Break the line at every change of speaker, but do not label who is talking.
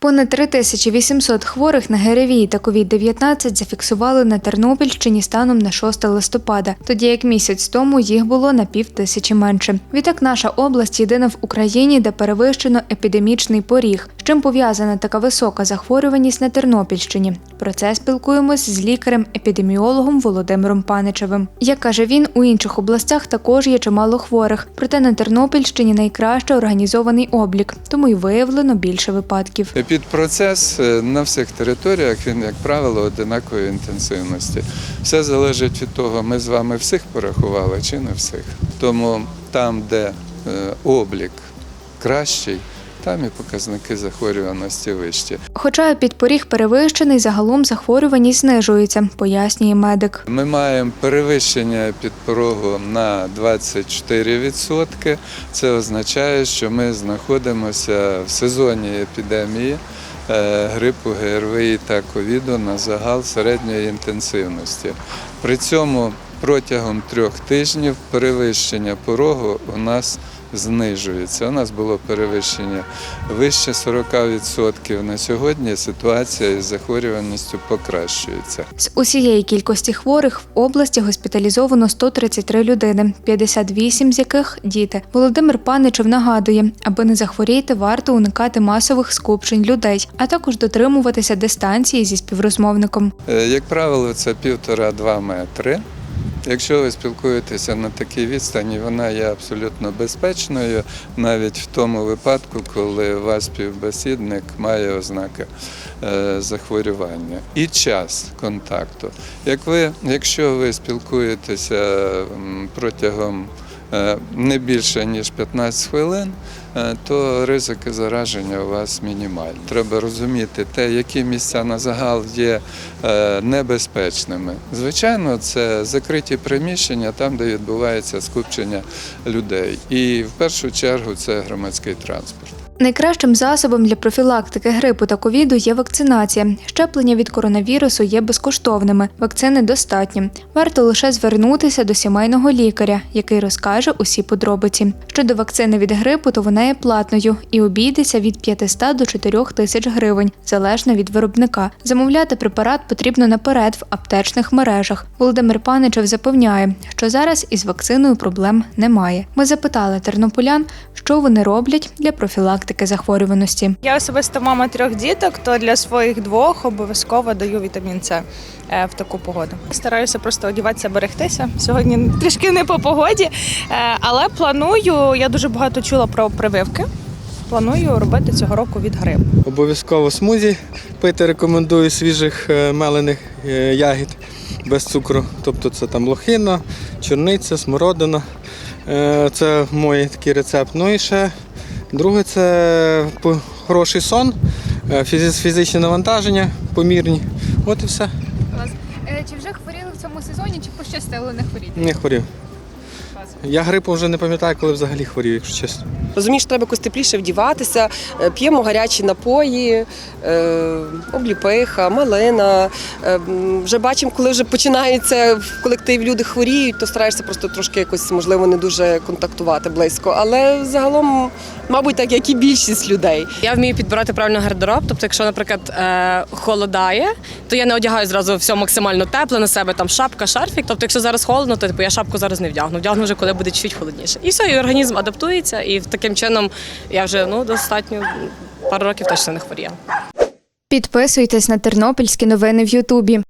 Понад 3800 хворих на ГРВІ та COVID-19 зафіксували на Тернопільщині станом на 6 листопада, тоді як місяць тому їх було на пів тисячі менше. Відтак наша область єдина в Україні, де перевищено епідемічний поріг. З чим пов'язана така висока захворюваність на Тернопільщині? Про це спілкуємось з лікарем-епідеміологом Володимиром Паничевим. Як каже він, у інших областях також є чимало хворих, проте на Тернопільщині найкраще організований облік, тому й виявлено більше випадків.
Підпроцес процес на всіх територіях він, як правило, одинакової інтенсивності. Все залежить від того, ми з вами всіх порахували чи не всіх. Тому там, де е, облік кращий, там і показники захворюваності вищі.
Хоча підпоріг перевищений, загалом захворюваність знижується, пояснює медик.
Ми маємо перевищення підпорогу на 24%. Це означає, що ми знаходимося в сезоні епідемії е, грипу, ГРВІ та ковіду на загал середньої інтенсивності. При цьому протягом трьох тижнів перевищення порогу у нас знижується. У нас було перевищення вище 40%. На сьогодні ситуація із захворюваністю покращується.
З усієї кількості хворих в області госпіталізовано 133 людини, 58 з яких діти. Володимир Паничев нагадує, аби не захворіти, варто уникати масових скупчень людей, а також дотримуватися дистанції зі співрозмовником.
Е, Як правило, це півтора-два метри. Якщо ви спілкуєтеся на такій відстані, вона є абсолютно безпечною, навіть в тому випадку, коли ваш співбесідник має ознаки е, захворювання. І час контакту. Як ви, якщо ви спілкуєтеся протягом не більше ніж 15 хвилин, е, то ризики зараження у вас мінімальні. Треба розуміти те, які місця на загал є е, небезпечними. Звичайно, це закриті приміщення там, де відбувається скупчення людей. І в першу чергу це громадський транспорт.
Найкращим засобом для профілактики грипу та ковіду є вакцинація. Щеплення від коронавірусу є безкоштовними. Вакцини достатні. Варто лише звернутися до сімейного лікаря, який розкаже усі подробиці. Щодо вакцини від грипу, то вона є платною і обійдеться від 500 до 4 тисяч гривень, залежно від виробника. Замовляти препарат потрібно наперед в аптечних мережах. Володимир Паничев запевняє, що зараз із вакциною проблем немає. Ми запитали тернополян, що вони роблять для профілактики захворюваності.
Я особисто мама трьох діток, то для своїх двох обов'язково даю вітамін С е, в таку погоду. Стараюся просто одіватися, берегтися. Сьогодні трішки не по погоді, е, але планую. Я дуже багато чула про прививки. Планую робити цього року від грипу.
Обов'язково смузі пити рекомендую свіжих е, мелених ягід без цукру. Тобто це там лохина, чорниця, смородина. Це мій такий рецепт. Ну і ще друге це хороший сон, фізичні фізичне навантаження помірні. От і все.
Е, Чи вже хворіли в цьому сезоні, чи пощастило не хворіти?
Не хворів. Я грипу вже не пам'ятаю, коли взагалі хворів, якщо чесно.
Розумієш, треба якось тепліше вдіватися, е, п'ємо гарячі напої, е, обліпиха, малина. Е, Вже бачимо, коли вже починається в колективі люди хворіють, то стараєшся просто трошки якось, можливо, не дуже контактувати близько. Але загалом, мабуть, так як і більшість людей.
Я вмію підбирати правильно гардероб. Тобто, якщо, наприклад, е, холодає, то я не одягаю зразу все максимально тепле на себе, там шапка, шарфік. Тобто, якщо зараз холодно, то типу, я шапку зараз не вдягну. Вдягну вже коли буде чуть холодніше. І все, і організм адаптується, і таким чином я вже ну достатньо пару років точно не хворіла.
Підписуйтесь на тернопільські новини в Ютубі.